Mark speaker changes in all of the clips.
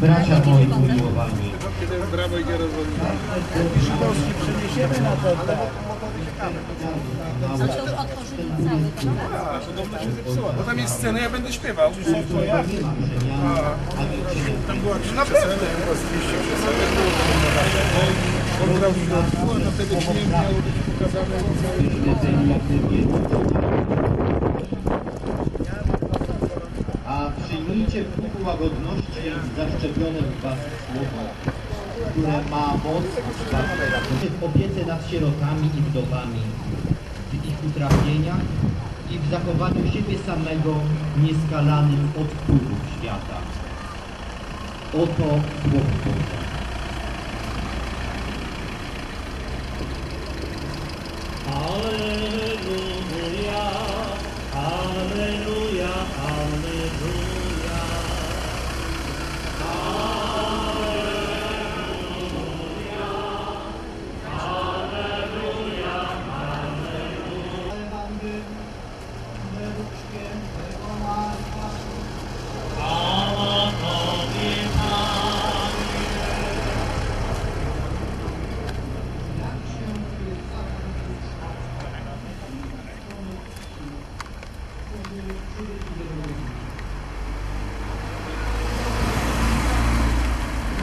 Speaker 1: Bracia moi umiłowani,
Speaker 2: Kiedy brawo idzie rozwodnienie.
Speaker 3: Przeniesiemy na to.
Speaker 4: A to już otworzyli cały ten
Speaker 2: Bo tam jest scena, ja będę śpiewał.
Speaker 1: nie.
Speaker 2: Tam była Naprawdę. Przesadę było. On grał w na wtedy dźwięk miał być pokazany cały
Speaker 1: Śledzeni jak gdyby. A przyjmijcie w duchu łagodności zaszczepione w was słowo, które ma moc w opiece nad sierotami i wdowami, w ich utrapieniach i w zachowaniu siebie samego nieskalanym od świata. Oto Słowo Boże. Alleluja,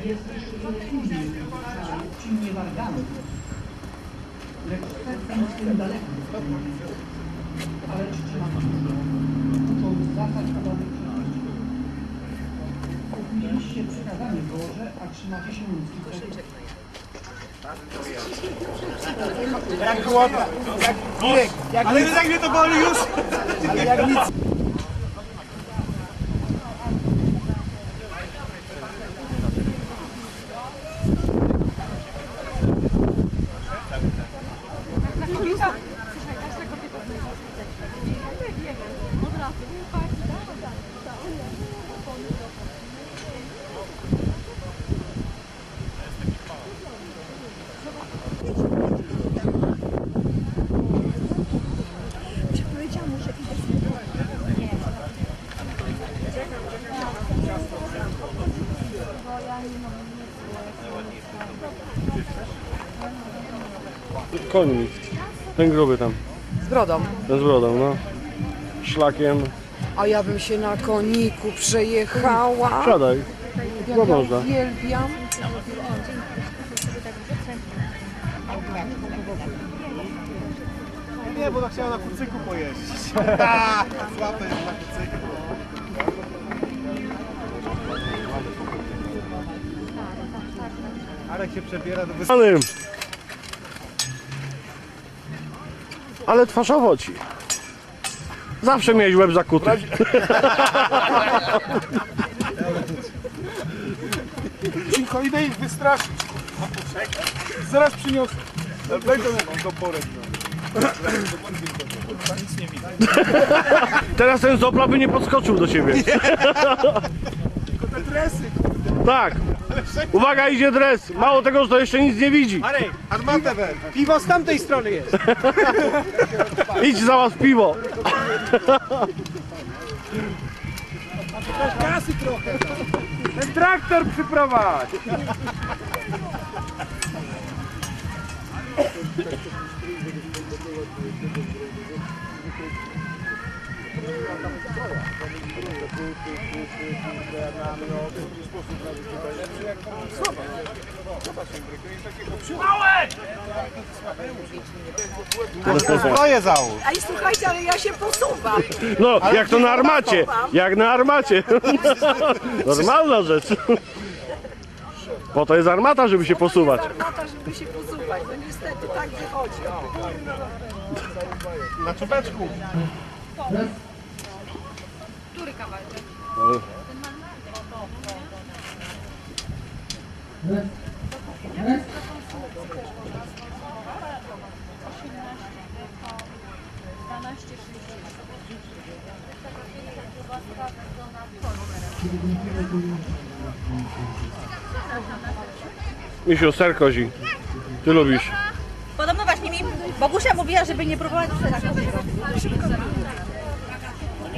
Speaker 3: Ci nie wargamy. Lecz sercem swym daleko. Ale czci ma dużo. Uczą zasad padanych przyjęć. Mieliście przykazanie Boże, a trzymacie się ludzkich.
Speaker 2: Jak głodna, jak bieg. Jak Ale mnie to boli już. Ale jak nic.
Speaker 5: Koni. Ten gruby tam.
Speaker 6: Z brodą.
Speaker 5: Z brodą, no. Szlakiem.
Speaker 6: A ja bym się na koniku przejechała.
Speaker 5: Siadaj.
Speaker 6: Ja
Speaker 5: No można.
Speaker 6: uwielbiam.
Speaker 2: Nie, bo ona chciała na kucyku pojeździć. Tak, słabe jest na kucyku. Arek się przebiera do wysoko.
Speaker 5: Ale twarzowo ci. Zawsze miałeś łeb zakuty.
Speaker 2: Cicho, idę ich wystraszyć. Zaraz przyniosę. Weź do. No. Nic nie widać.
Speaker 5: Teraz ten zopla by nie podskoczył do ciebie.
Speaker 2: Tylko te dresy.
Speaker 5: Tak. Uwaga, idzie dres. Mało tego, że to jeszcze nic nie widzi.
Speaker 2: Arek, armatę. Piwo z tamtej strony jest.
Speaker 5: Idź załatw piwo.
Speaker 2: A to dáš krásy trochu. Ten traktor připraváš. Thank you. Przyprowadź. Stoję załóż.
Speaker 6: Ej, słuchajcie, ale ja się posuwam.
Speaker 5: No, jak to na armacie. Jak na armacie. Normalna rzecz. Po to jest armata, żeby się posuwać.
Speaker 6: Armata, żeby się posuwać. No niestety tak wychodzi.
Speaker 2: Na czubeczku.
Speaker 5: Misiu, ser kozi. Ty lubisz.
Speaker 4: Podobno właśnie mi Bogusia mówiła, żeby nie próbować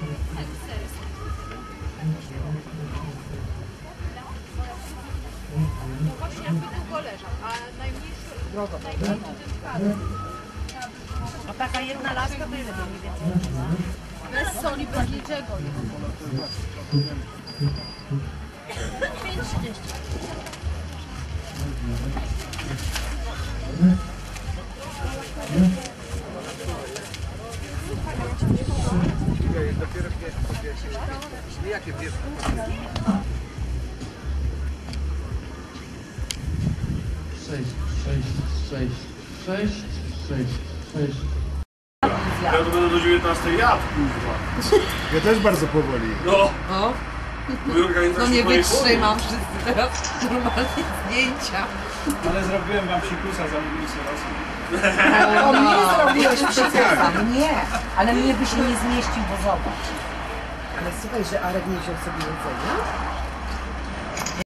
Speaker 7: To właśnie jakby długo leżał, a najmniejszy, najmniejszy ten twaróg.
Speaker 4: A taka jedna laska to ile mniej więcej?
Speaker 7: Bez soli, bez niczego.
Speaker 8: Sześć, sześć, sześć, sześć, sześć, sześć.
Speaker 5: Ja to będę do 19 jadł, kurwa.
Speaker 9: Ja też bardzo powoli.
Speaker 5: No.
Speaker 6: O,
Speaker 5: Mój organizm
Speaker 6: no nie
Speaker 5: się
Speaker 6: wytrzymam wszyscy teraz normalnie zdjęcia.
Speaker 9: Ale zrobiłem wam psikusa za mównicą
Speaker 10: O mnie zrobiłeś przekazam. Nie, ale mnie by się nie zmieścił, bo zobacz.
Speaker 6: Ale słuchaj, że Arek nie wziął sobie jedzenia?